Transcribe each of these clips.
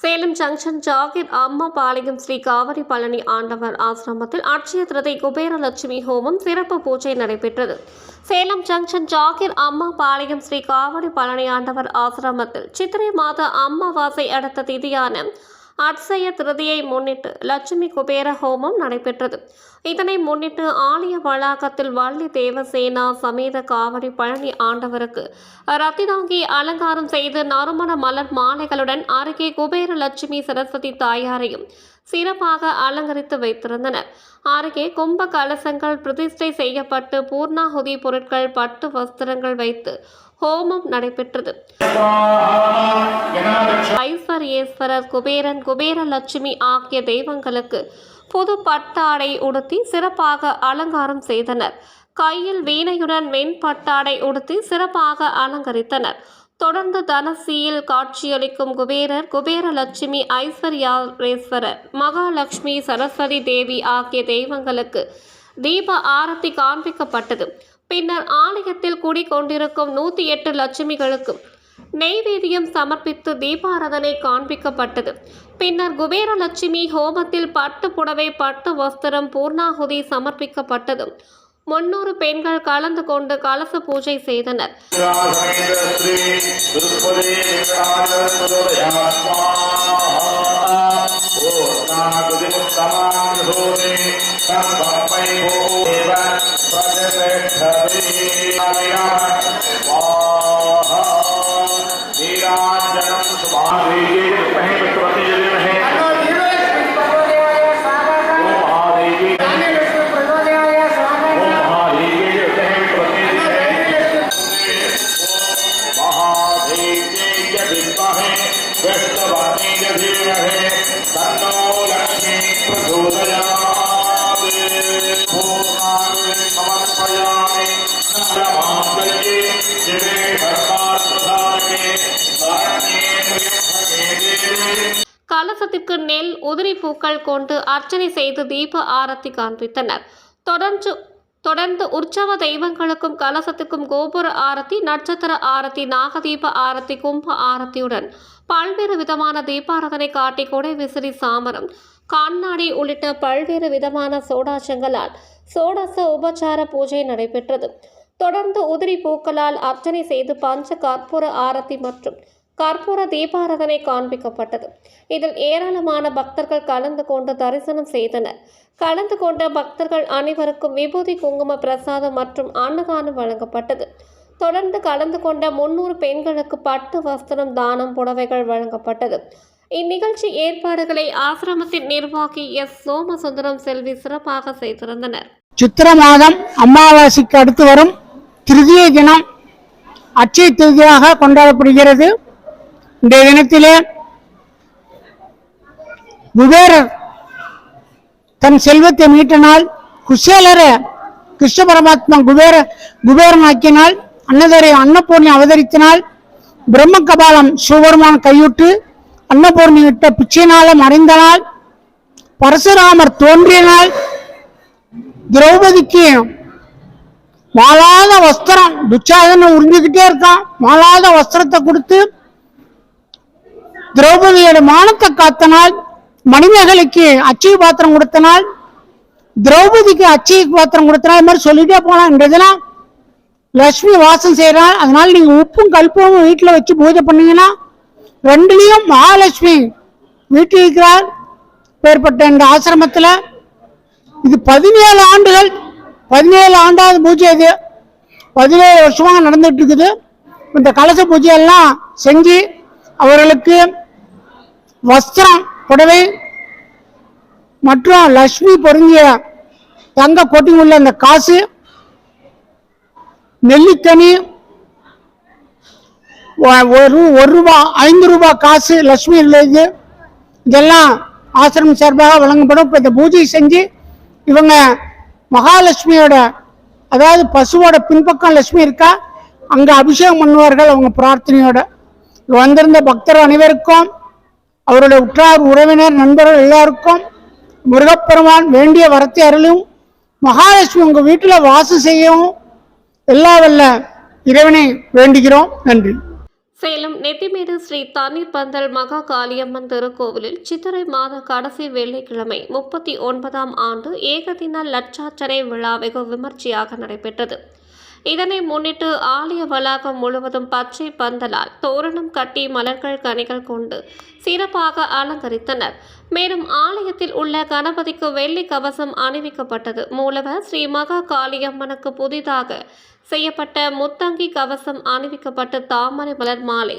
Salem junction Zakir அம்மா பாளையம் ஸ்ரீ காவிரி பழனி ஆண்டவர் ஆசிரமத்தில் அட்சய திருதை குபேரலட்சுமி ஹோமம் சிறப்பு பூஜை நடைபெற்றது. சேலம் ஜங்ஷன் ஜாகிர் அம்மா பாளையம் ஸ்ரீ காவிரி பழனி ஆண்டவர் ஆசிரமத்தில் சித்திரை மாத அம்மாவாசை அடுத்த திதியான அட்சய திருதியை முன்னிட்டு லட்சுமி குபேர ஹோமம் நடைபெற்றது. இதனை முன்னிட்டு ஆலய வளாகத்தில் வள்ளி தேவசேனா சமேத காவடி பழனி ஆண்டவருக்கு ரத்தினாங்கி அலங்காரம் செய்து நறுமண மலர் மாலைகளுடன் அருகே குபேர லட்சுமி சரஸ்வதி தாயாரையும் சிறப்பாக அலங்கரித்து வைத்திருந்தனர். அருகே கும்ப கலசங்கள் பிரதிஷ்டை செய்யப்பட்டு பூர்ணாகுதி பொருட்கள் பட்டு வஸ்திரங்கள் வைத்து ஹோமம் நடைபெற்றது. ஐஸ்வர்யேஸ்வரர் குபேரன் குபேரலட்சுமி ஆகிய தெய்வங்களுக்கு புது பட்டாடை உடுத்தி சிறப்பாக அலங்காரம் செய்தனர். கையில் வீணையுடன் வெண்பட்டாடை உடுத்தி சிறப்பாக அலங்கரித்தனர். தொடர்ந்து தனசியில் காட்சியளிக்கும் குபேரர் குபேரலட்சுமி ஐஸ்வர்யாரேஸ்வரர் மகாலட்சுமி சரஸ்வதி தேவி ஆகிய தெய்வங்களுக்கு தீப ஆரத்தி காண்பிக்கப்பட்டது. பின்னர் ஆலயத்தில் குடிகொண்டிருக்கும் நூற்றி எட்டு லட்சுமிகளுக்கும் நெய்வேதியம் சமர்ப்பித்து தீபாராதனை காண்பிக்கப்பட்டது. பின்னர் குபேரலட்சுமி ஹோமத்தில் பட்டு புடவை பட்டு வஸ்திரம் பூர்ணாகுதி சமர்ப்பிக்கப்பட்டதும் முன்னூறு பெண்கள் கலந்து கொண்டு கலச பூஜை செய்தனர் नीराजनम सुभादेवी विद्महे विक्रमते महादेव्यै विद्महे विष्णुपत्नी च धीमहि तन्नो लक्ष्मी प्रचोदयात् पूर्णानि समर्पयामि नमः शिवे सर्वार्थसाधके शरण्ये त्र्यम्बके देवी கலசத்திற்கு நெல் உதிரி பூக்கள் கொண்டு அர்ச்சனை செய்து தீப ஆரத்தி காண்பித்தனர் தொடர்ந்து தொடர்ந்து உற்சவ தெய்வங்களுக்கும் கலசத்துக்கும் கோபுர ஆரத்தி நட்சத்திர ஆரத்தி நாகதீப ஆரத்தி கும்ப ஆரத்தியுடன் பல்வேறு விதமான தீபாரதனை காட்டி கொடை விசிறி சாமரம். கண்ணாடி உள்ளிட்ட பல்வேறு விதமான சோடாசங்களால் சோடச உபச்சார பூஜை நடைபெற்றது. தொடர்ந்து உதிரி பூக்களால் அர்ச்சனை செய்து பஞ்ச கற்பூர ஆரத்தி மற்றும் கற்பூர தீபாராதனை காண்பிக்கப்பட்டது. இதில் ஏராளமான பக்தர்கள் கலந்து கொண்டு தரிசனம் செய்தனர். கலந்து கொண்ட பக்தர்கள் அனைவருக்கும் விபூதி குங்கும பிரசாதம் மற்றும் அன்னதானம் வழங்கப்பட்டது. தொடர்ந்து கலந்து கொண்ட முன்னூறு பெண்களுக்கு பட்டு வஸ்திரம் தானம் புடவைகள் வழங்கப்பட்டது. இந்நிகழ்ச்சி ஏற்பாடுகளை ஆசிரமத்தின் நிர்வாகி எஸ். சோமசுந்தரம் செல்வி சிறப்பாக செய்திருந்தனர். சித்திர மாதம் அமாவாசைக்கு அடுத்து வரும் திருதிய தினம் அச்சய திருதியாக கொண்டாடப்படுகிறது. இந்த தினத்திலே குபேரர் தன் செல்வத்தை மீட்ட குசேலரை கிருஷ்ண பரமாத்மா குபேர குபேரனாக்கினால் அன்னதரை அன்னபூர்ணி அவதரித்தினால் பிரம்ம கபாலம் சிவபெருமான் கையுட்டு அன்னபூர்ணி விட்ட பிச்சையினால மறைந்த நாள் பரசுராமர் தோன்றிய நாள் திரௌபதிக்கு மாலாத வஸ்திரம் துச்சாதனை உறிஞ்சிக்கிட்டே இருக்கான். மாலாத வஸ்திரத்தை கொடுத்து திரௌபதியோட மானத்தை காத்தனால் மணிமேகலைக்கு அச்சய பாத்திரம் கொடுத்தனால் திரௌபதிக்கு அச்சய பாத்திரம் கொடுத்தனால் இது மாதிரி சொல்லிட்டே போலாம் இந்த லக்ஷ்மி லட்சுமி வாசம் செய்கிறாள். அதனால நீங்க உப்பும் கல்பமும் வீட்டில் வச்சு பூஜை பண்ணீங்கன்னா ரெண்டுலேயும் மகாலட்சுமி வீட்டில் இருக்கிறார் பேர்பட்ட இந்த ஆசிரமத்தில் இது பதினேழு ஆண்டுகள் பதினேழு ஆண்டாவது பூஜை இது. பதினேழு வருஷமாக நடந்துட்டு இருக்குது. இந்த கலச பூஜையெல்லாம் செஞ்சு அவர்களுக்கு வஸ்திரம் புடவை மற்றும் லக்ஷ்மி பொருந்திய தங்க கொட்டி உள்ள அந்த காசு நெல்லிக்கனி ஒரு ஒரு ரூபா ஐந்து ரூபாய் காசு லட்சுமி இது இதெல்லாம் ஆசிரமம் சார்பாக வழங்கப்படும். இப்போ இந்த பூஜை செஞ்சு இவங்க மகாலட்சுமியோட அதாவது பசுவோட பின்பக்கம் லட்சுமி இருக்கா? அங்கே அபிஷேகம் பண்ணுவார்கள் அவங்க பிரார்த்தனையோட. வந்திருந்த பக்தர் அனைவருக்கும் அவருடைய உற்றார் உறவினர் நண்பர்கள் எல்லாருக்கும் முருகப்பெருமான் வேண்டிய வரத்தை அருளும். மகாலட்சுமி உங்கள் வீட்டில் வாசம் செய்யவும் எல்லா வல்ல இறைவனை வேண்டுகிறோம். நன்றி. சேலம் நெத்திமேடு ஸ்ரீ தண்ணீர் பந்தல் மகா காளியம்மன் திருக்கோவிலில் சித்திரை மாத கடைசி வெள்ளிக்கிழமை முப்பத்தி ஒன்பதாம் ஆண்டு ஏகதின லட்சாச்சரை விழா வெகு விமர்சையாக நடைபெற்றது. இதனை முன்னிட்டு ஆலய வளாகம் முழுவதும் பச்சை பந்தலால் தோரணம் கட்டி மலர்கள் கனிகள் கொண்டு சிறப்பாக அலங்கரித்தனர். மேலும் ஆலயத்தில் உள்ள கணபதிக்கு வெள்ளி கவசம் அணிவிக்கப்பட்டது. மூலவர் ஸ்ரீ மகா காளியம்மனுக்கு புதிதாக செய்யப்பட்ட முத்தங்கி கவசம் அணிவிக்கப்பட்ட தாமரை மலர் மாலை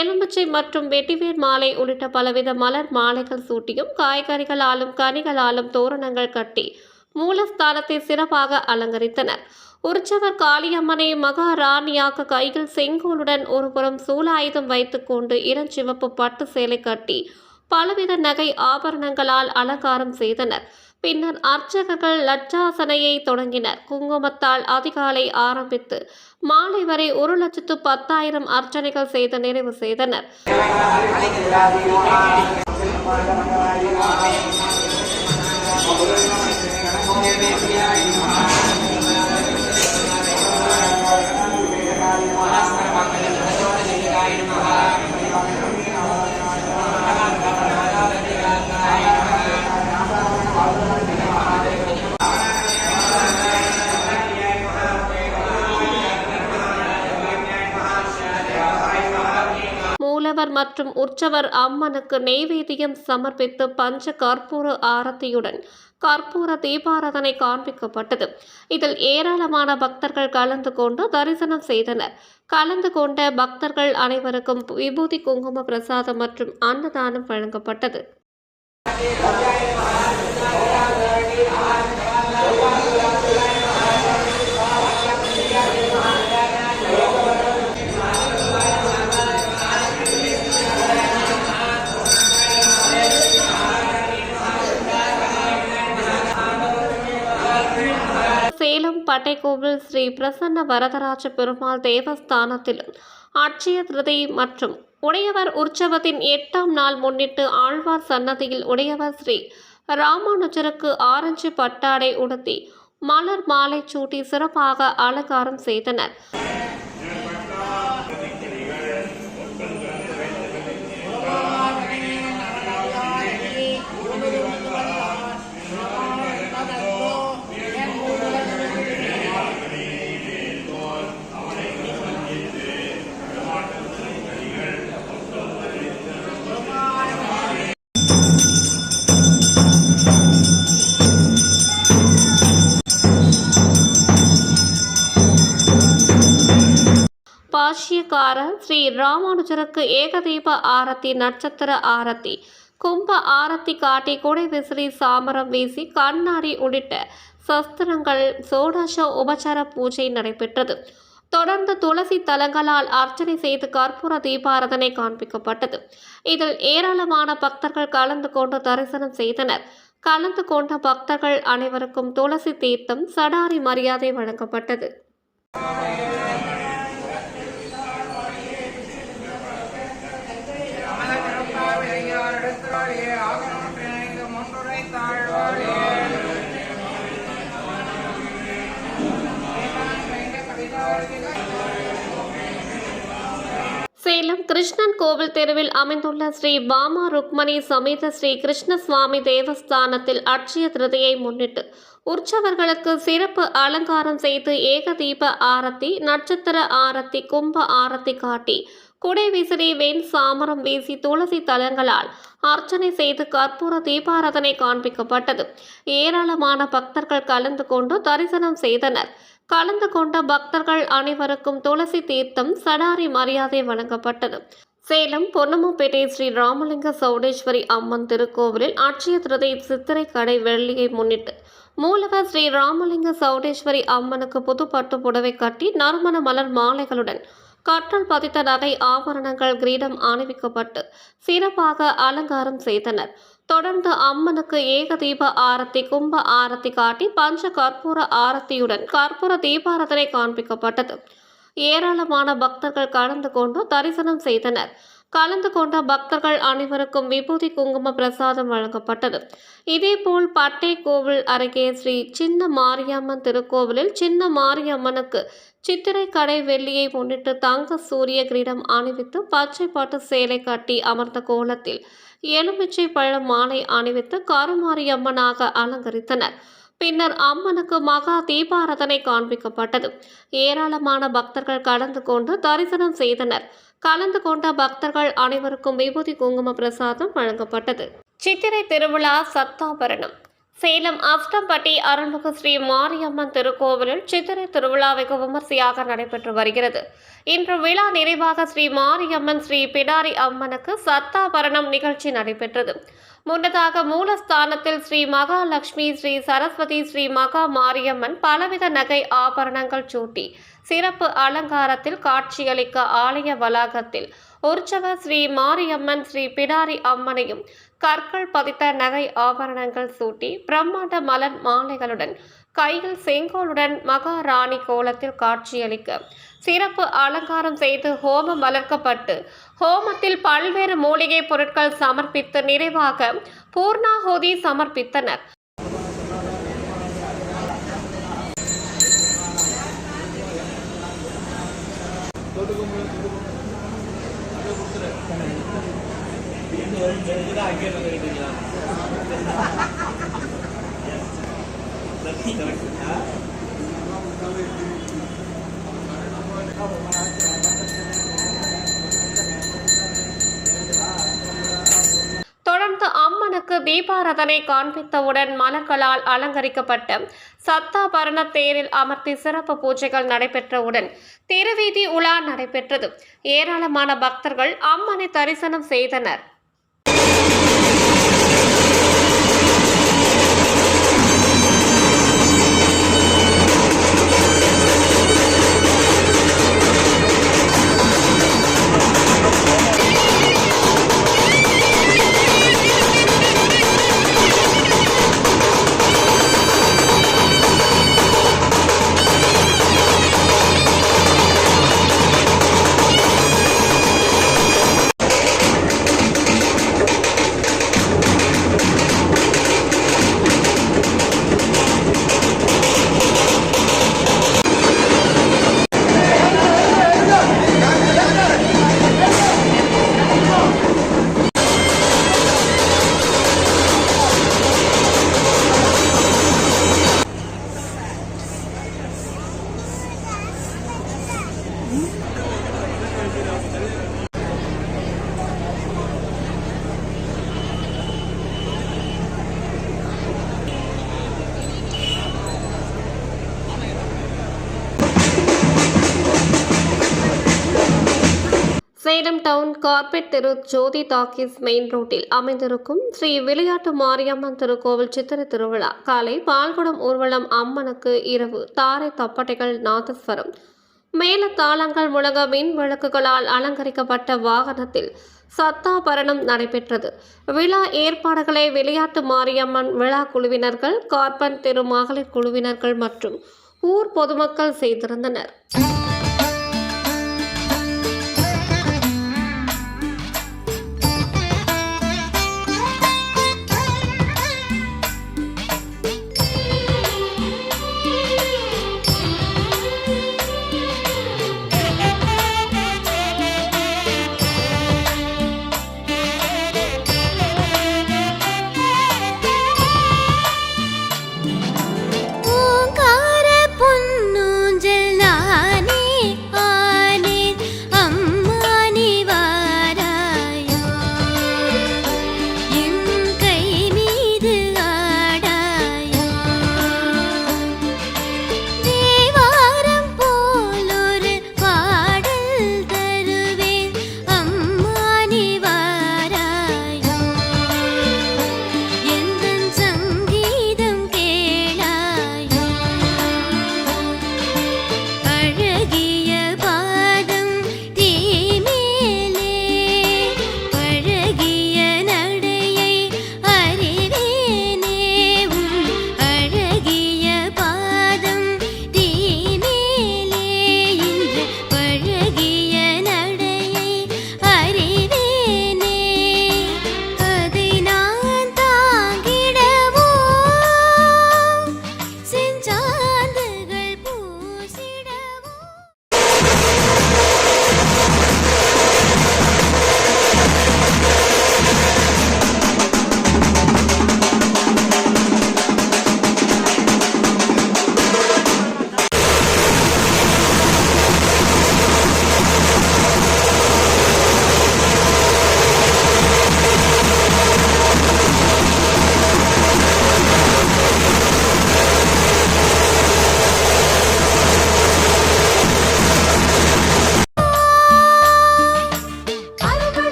எலுமிச்சை மற்றும் வெட்டிவேர் மாலை உள்ளிட்ட பலவித மலர் மாலைகள் சூட்டியும் காய்கறிகளாலும் கனிகளாலும் தோரணங்கள் கட்டி மூலஸ்தானத்தை சிறப்பாக அலங்கரித்தனர். உற்சவர் காளியம்மனை மகாராணியாக கையில் செங்கோலுடன் ஒருபுறம் சூலாயுதம் வைத்துக்கொண்டு இளஞ்சிவப்பு பட்டு சேலை கட்டி பலவித நகை ஆபரணங்களால் அலங்காரம் செய்தனர். பின்னர் அர்ச்சகர்கள் லட்சாசனையை தொடங்கினர். குங்குமத்தால் அதிகாலை ஆரம்பித்து மாலை வரை ஒரு லட்சத்து பத்தாயிரம் அர்ச்சனைகள் செய்து நிறைவு செய்தனர். மற்றும் உற்சவர் அம்மனுக்கு நெய்வேத்தியம் சமர்ப்பித்து பஞ்ச கற்பூர ஆரத்தியுடன் கற்பூர தீபாராதனை காண்பிக்கப்பட்டது. இதில் ஏராளமான பக்தர்கள் கலந்து கொண்டு தரிசனம் செய்தனர். கலந்து கொண்ட பக்தர்கள் அனைவருக்கும் விபூதி குங்கும பிரசாதம் மற்றும் அன்னதானம் வழங்கப்பட்டது. சேலம் பட்டைக்கோவில் ஸ்ரீ பிரசன்ன வரதராஜ பெருமாள் தேவஸ்தானத்திலும் அட்சய திருதி மற்றும் உடையவர் உற்சவத்தின் எட்டாம் நாள் முன்னிட்டு ஆழ்வார் சன்னதியில் உடையவர் ஸ்ரீ ராமானுஜருக்கு ஆரஞ்சு பட்டாடை உடுத்தி மலர் மாலை சூட்டி சிறப்பாக அலங்காரம் செய்தனர். பாஷ்யக்காரர் ஸ்ரீ ராமானுஜருக்கு ஏகதீப ஆரத்தி நட்சத்திர ஆரத்தி கும்ப ஆரத்தி காட்டி குடை விசிறி சாமரம் வீசி கண்ணாடி உள்ளிட்ட சஸ்திரங்கள் சோடச உபச்சார பூஜை நடைபெற்றது. தொடர்ந்து துளசி தலங்களால் அர்ச்சனை செய்து கற்பூர தீபாரதனை காண்பிக்கப்பட்டது. இதில் ஏராளமான பக்தர்கள் கலந்து கொண்டு தரிசனம் செய்தனர். கலந்து கொண்ட பக்தர்கள் அனைவருக்கும் துளசி தீர்த்தம் சடாரி மரியாதை வழங்கப்பட்டது சேலம் கிருஷ்ணன் கோவில் தெருவில் அமைந்துள்ள ஸ்ரீ பாமா ருக்மணி சமேத ஸ்ரீ கிருஷ்ணசுவாமி தேவஸ்தானத்தில் அட்சய திருதியை முன்னிட்டு உற்சவர்களுக்கு சிறப்பு அலங்காரம் செய்து ஏகதீப ஆரத்தி நட்சத்திர ஆரத்தி கும்ப ஆரத்தி காட்டி குடை விசிறி வெண் சாமரம் வீசி துளசி தலங்களால் அர்ச்சனை செய்து கற்பூர தீபாராதனை காண்பிக்கப்பட்டது. ஏராளமான பக்தர்கள் கலந்து கொண்டு தரிசனம் செய்தனர். கலந்து கொண்ட பக்தர்கள் அனைவருக்கும் துளசி தீர்த்தம் சடாரி மரியாதை வழங்கப்பட்டது. சேலம் பொன்னம்மப்பேட்டை ஸ்ரீ ராமலிங்க சௌடேஸ்வரி அம்மன் திருக்கோவிலில் அட்சய திருதை சித்திரை கடை வெள்ளியை முன்னிட்டு மூலவர் ஸ்ரீ ராமலிங்க சௌடேஸ்வரி அம்மனுக்கு புது பட்டு புடவை கட்டி நறுமண மலர் மாலைகளுடன் கற்றல் பதித்த நகை ஆபரணங்கள் கிரீடம் அணிவிக்கப்பட்டு சிறப்பாக அலங்காரம் செய்தனர். தொடர்ந்து அம்மனுக்கு ஏக தீப ஆரத்தி கும்ப ஆரத்தி காட்டி பஞ்ச கற்பூர ஆரத்தியுடன் கற்பூர தீபாரதனை காண்பிக்கப்பட்டது. ஏராளமான பக்தர்கள் கலந்து கொண்டு தரிசனம் செய்தனர். கலந்து கொண்ட பக்தர்கள் அனைவருக்கும் விபூதி குங்கும பிரசாதம் வழங்கப்பட்டது. இதேபோல் பட்டை கோவில் அருகே ஸ்ரீ சின்ன மாரியம்மன் திருக்கோவிலில் சின்ன மாரியம்மனுக்கு சித்திரை கடை வெள்ளியை முன்னிட்டு தங்க சூரிய கிரீடம் அணிவித்து பச்சை பாட்டு சேலை கட்டி அமர்ந்த கோலத்தில் எலுமிச்சை பழம் மாலை அணிவித்து கருமாரியம்மனாக அலங்கரித்தனர். பின்னர் அம்மனுக்கு மகா தீபாரதனை காண்பிக்கப்பட்டது. ஏராளமான பக்தர்கள் கலந்து கொண்டு தரிசனம் செய்தனர். கலந்து கொண்ட பக்தர்கள் அனைவருக்கும் விபூதி குங்கும பிரசாதம் வழங்கப்பட்டது. சித்திரை திருவிழா சத்தாபரணம். சேலம் அஸ்தம்பட்டி அருள்மிகு ஸ்ரீ மாரியம்மன் திருக்கோவிலில் சித்திரை திருவிழா வெகு விமர்சையாக நடைபெற்று வருகிறது. இன்று விழா நிறைவாக ஸ்ரீ மாரியம்மன் ஸ்ரீ பிடாரி அம்மனுக்கு சத்தாபரணம் நிகழ்ச்சி நடைபெற்றது. முன்னதாக மூலஸ்தானத்தில் ஸ்ரீ மகாலட்சுமி ஸ்ரீ சரஸ்வதி ஸ்ரீ மகா மாரியம்மன் பலவித நகை ஆபரணங்கள் சூட்டி சிறப்பு அலங்காரத்தில் காட்சியளிக்க ஆலய வளாகத்தில் உற்சவ ஸ்ரீ மாரியம்மன் ஸ்ரீ பிடாரி அம்மனையும் கற்கள் பதித்த நகை ஆபரணங்கள் சூட்டி பிரம்மாண்ட மலர் மாலைகளுடன் கையில் செங்கோலுடன் மகாராணி கோலத்தில் காட்சியளிக்க சிறப்பு அலங்காரம் செய்து ஹோமம் வளர்க்கப்பட்டு ஹோமத்தில் பல்வேறு மூலிகை பொருட்கள் சமர்ப்பித்து நிறைவாக பூர்ணாகோதி சமர்ப்பித்தனர் தொடர்ந்து அம்மனுக்கு தீபாரதனை காண்பித்தவுடன் மலர்களால் அலங்கரிக்கப்பட்ட சத்தாபரண தேரில் அமர்த்தி சிறப்பு பூஜைகள் நடைபெற்றவுடன் திருவீதி உலா நடைபெற்றது. ஏராளமான பக்தர்கள் அம்மனை தரிசனம் செய்தனர். சேலம் டவுன் கார்பெட் தெரு ஜோதி டாக்கீஸ் மெயின் ரோட்டில் அமைந்திருக்கும் ஸ்ரீ விளையாட்டு மாரியம்மன் திருக்கோவில் சித்திரை திருவிழா. காலை பால்குடம் ஊர்வலம் அம்மனுக்கு இரவு தாரை தப்பட்டைகள் நாதஸ்வரம். மேல தாளங்கள் முழங்க மின் விளக்குகளால் அலங்கரிக்கப்பட்ட வாகனத்தில் சத்தாபரணம் நடைபெற்றது. விழா ஏற்பாடுகளை விளையாட்டு மாரியம்மன் விழா குழுவினர்கள் கார்பன் திரு மகளிர் குழுவினர்கள் மற்றும் ஊர் பொதுமக்கள் செய்திருந்தனர்.